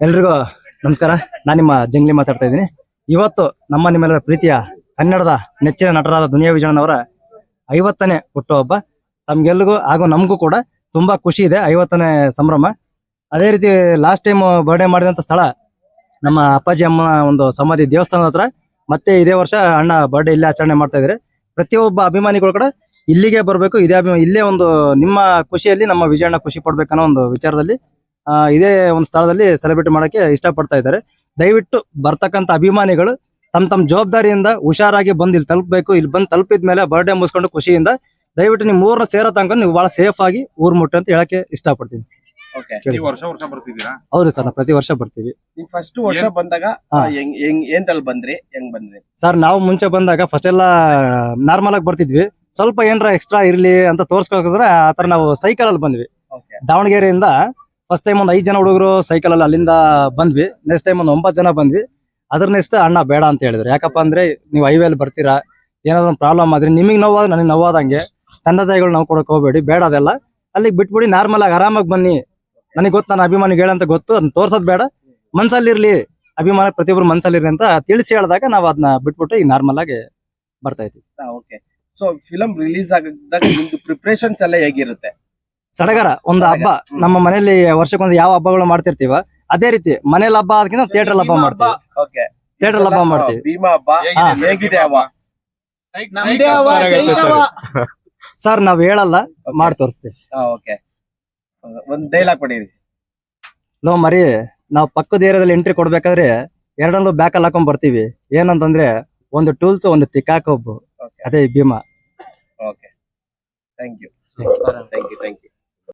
ಎಲ್ರಿಗೂ ನಮಸ್ಕಾರ. ನಾನು ನಿಮ್ಮ ಜಂಗ್ಲಿ ಮಾತಾಡ್ತಾ ಇದ್ದೀನಿ. ಇವತ್ತು ನಮ್ಮ ನಿಮ್ಮೆಲ್ಲರ ಪ್ರೀತಿಯ ಕನ್ನಡದ ನೆಚ್ಚಿನ ನಟರಾದ ದುನಿಯಾ ವಿಜಯಣ್ಣವರ ಐವತ್ತನೇ ಹುಟ್ಟುಹಬ್ಬ. ತಮ್ಗೆಲ್ರಿಗೂ ಹಾಗೂ ನಮಗೂ ಕೂಡ ತುಂಬಾ ಖುಷಿ ಇದೆ ಐವತ್ತನೇ ಸಂಭ್ರಮ. ಅದೇ ರೀತಿ ಲಾಸ್ಟ್ ಟೈಮ್ ಬರ್ಡೇ ಮಾಡಿದಂಥ ಸ್ಥಳ ನಮ್ಮ ಅಪ್ಪಾಜಿ ಅಮ್ಮ ಒಂದು ಸಮಾಧಿ ದೇವಸ್ಥಾನದ ಹತ್ರ. ಮತ್ತೆ ಇದೇ ವರ್ಷ ಅಣ್ಣ ಬರ್ಡೇ ಇಲ್ಲೇ ಆಚರಣೆ ಮಾಡ್ತಾ ಇದ್ದಾರೆ ಪ್ರತಿಯೊಬ್ಬ ಅಭಿಮಾನಿಗಳು ಕೂಡ ಇಲ್ಲಿಗೆ ಬರಬೇಕು. ಇದೇ ಅಭಿಮಾನಿ ಇಲ್ಲೇ ಒಂದು ನಿಮ್ಮ ಖುಷಿಯಲ್ಲಿ ನಮ್ಮ ವಿಜಯಣ್ಣ ಖುಷಿ ಪಡ್ಬೇಕನ್ನೋ ಒಂದು ವಿಚಾರದಲ್ಲಿ ಇದೇ ಒಂದು ಸ್ಥಳದಲ್ಲಿ ಸೆಲೆಬ್ರೇಟ್ ಮಾಡೋಕ್ಕೆ ಇಷ್ಟಪಡ್ತಾ ಇದ್ದಾರೆ. ದಯವಿಟ್ಟು ಬರ್ತಕ್ಕಂಥ ಅಭಿಮಾನಿಗಳು ತಮ್ಮ ತಮ್ಮ ಜವಾಬ್ದಾರಿಯಿಂದ ಹುಷಾರಾಗಿ ಬಂದು ಇಲ್ಲಿ ತಲುಪಬೇಕು. ಇಲ್ಲಿ ಬಂದು ತಲುಪಿದ ಮೇಲೆ ಬರ್ಡೇ ಮುಗಿಸ್ಕೊಂಡು ಖುಷಿಯಿಂದ ದಯವಿಟ್ಟು ನೀವು ಮೂರನ್ನ ಸೇರೋ ತನಕ ನೀವು ಬಹಳ ಸೇಫ್ ಆಗಿ ಊರ್ ಮುಟ್ಟಿ ಅಂತ ಹೇಳಕ್ಕೆ ಇಷ್ಟಪಡ್ತೀನಿ. ಓಕೆ ನೀವು ವರ್ಷ ವರ್ಷ ಬರ್ತಿದ್ದೀರಾ? ಹೌದು ಸರ್ ನಾವು ಪ್ರತಿ ವರ್ಷ ಬರ್ತೀವಿ. ನೀವು ಫಸ್ಟ್ ವರ್ಷ ಬಂದಾಗ ಹಾ. ಆ, ಹೆಂಗ್ ಹೆಂಗ್ ಏನ್ ತಲ್ ಬಂದ್ರಿ? ಹೆಂಗ್ ಬಂದ್ರಿ? ಸರ್ ನಾವು ಮುಂಚೆ ಬಂದಾಗ ಫಸ್ಟ್ ಎಲ್ಲ ನಾರ್ಮಲ್ ಆಗಿ ಬರ್ತಿದ್ವಿ. ಸ್ವಲ್ಪ ಏನಾರ ಎಕ್ಸ್ಟ್ರಾ ಇರ್ಲಿ ಅಂತ ತೋರ್ಸ್ಕೋದ್ರೆ ಆತರ ತರ ನಾವು ಸೈಕಲ್ ಅಲ್ಲಿ ಬಂದ್ವಿ. ಓಕೆ ದಾವಣಗೆರೆಯಿಂದ ಫಸ್ಟ್ ಟೈಮ್ ಒಂದು ಐದು ಜನ ಹುಡುಗರು ಸೈಕಲ್ ಅಲ್ಲಿ ಅಲ್ಲಿಂದ ಬಂದ್ವಿ. ನೆಕ್ಸ್ಟ್ ಟೈಮ್ ಒಂದು ಒಂಬತ್ತು ಜನ ಬಂದ್ವಿ. ಅದ್ರ ನೆಕ್ಸ್ಟ್ ಅಣ್ಣ ಬೇಡ ಅಂತ ಹೇಳಿದ್ರು. ಯಾಕಪ್ಪ ಅಂದ್ರೆ ನೀವು ಹೈವೇಲಿ ಬರ್ತೀರಾ? ಏನಾದ್ರು ಪ್ರಾಬ್ಲಮ್ ಆದ್ರೆ ನಿಮಗೆ ನೋವಾದ ನನಗೆ ನೋವಾದಂಗೆ. ತಂದೆ ತಾಯಿಗಳು ನಾವು ಕೊಡಕ್ ಹೋಗ್ಬೇಡಿ. ಬೇಡ ಅದೆಲ್ಲ. ಅಲ್ಲಿಗೆ ಬಿಟ್ಬಿಡಿ ನಾರ್ಮಲ್ ಆಗಿ ಆರಾಮಾಗಿ ಬನ್ನಿ. ನನಗೆ ಗೊತ್ತು ನಾನು ಅಭಿಮಾನಿಗೆ ಹೇಳಂತ ಗೊತ್ತು. ಅದನ್ನ ತೋರ್ಸೋದು ಬೇಡ. ಮನ್ಸಲ್ಲಿರ್ಲಿ ಅಭಿಮಾನ ಪ್ರತಿಯೊಬ್ರು ಮನ್ಸಲ್ಲಿರ್ಲಿ ಅಂತ ತಿಳಿಸಿ ಹೇಳಿದಾಗ ನಾವು ಅದನ್ನ ಬಿಟ್ಬಿಟ್ಟು ಈಗ ನಾರ್ಮಲ್ ಆಗಿ ಬರ್ತಾ ಇದ್ವಿ. ಓಕೆ ಸೊ ಫಿಲಂ ರಿಲೀಸ್ ಆಗದಾಗ ನಿಮ್ದು ಪ್ರಿಪ್ರೇಷನ್ಸ್ ಎಲ್ಲ ಹೇಗಿರುತ್ತೆ? ಸಡಗರ ಒಂದು ಹಬ್ಬ. ನಮ್ಮ ಮನೆಯಲ್ಲಿ ವರ್ಷಕ್ಕೊಂದು ಯಾವ ಹಬ್ಬಗಳು ಮಾಡ್ತಿರ್ತೀವ? ಅದೇ ರೀತಿ ಮನೇಲಿ ಹಬ್ಬ ಅದಕ್ಕಿಂತ ಥಿಯೇಟರ್ ಹಬ್ಬ ಮಾಡ್ತೀವಿ. ಓಕೆ. ಥಿಯೇಟರ್ ಹಬ್ಬ ಮಾಡ್ತೀವಿ. ಭೀಮಾ ಹಬ್ಬ. ಹಾ. ಹೇಗಿದೆ ಹಬ್ಬ? ನಮ್ದೇ ಹಬ್ಬ, ಸರ್ ನಾವ್ ಹೇಳಲ್ಲ Okay. ಮಾಡಿ ತೋರಿಸ್ತೀವಿ. ಓಕೆ. ಒಂದ್ ಡೈಲಾಗ್ ಪಡೀರಿ ಲೋ ಮರಿ ನಾವ್ ಪಕ್ಕದ ಏರಿಯಾದಲ್ಲಿ ಎಂಟ್ರಿ ಕೊಡ್ಬೇಕಾದ್ರೆ ಎರಡಲ್ಲೂ ಬ್ಯಾಕಲ್ಲಿ ಹಾಕೊಂಡ್ ಬರ್ತೀವಿ. ಏನಂತಂದ್ರೆ ಒಂದು ಟೂಲ್ಸ್ ಒಂದು ತಿಕ್ಕಾಕೊಬ್ಬು. ಓಕೆ. ಅದೇ Bhima. Okay. Thank you thank you thank you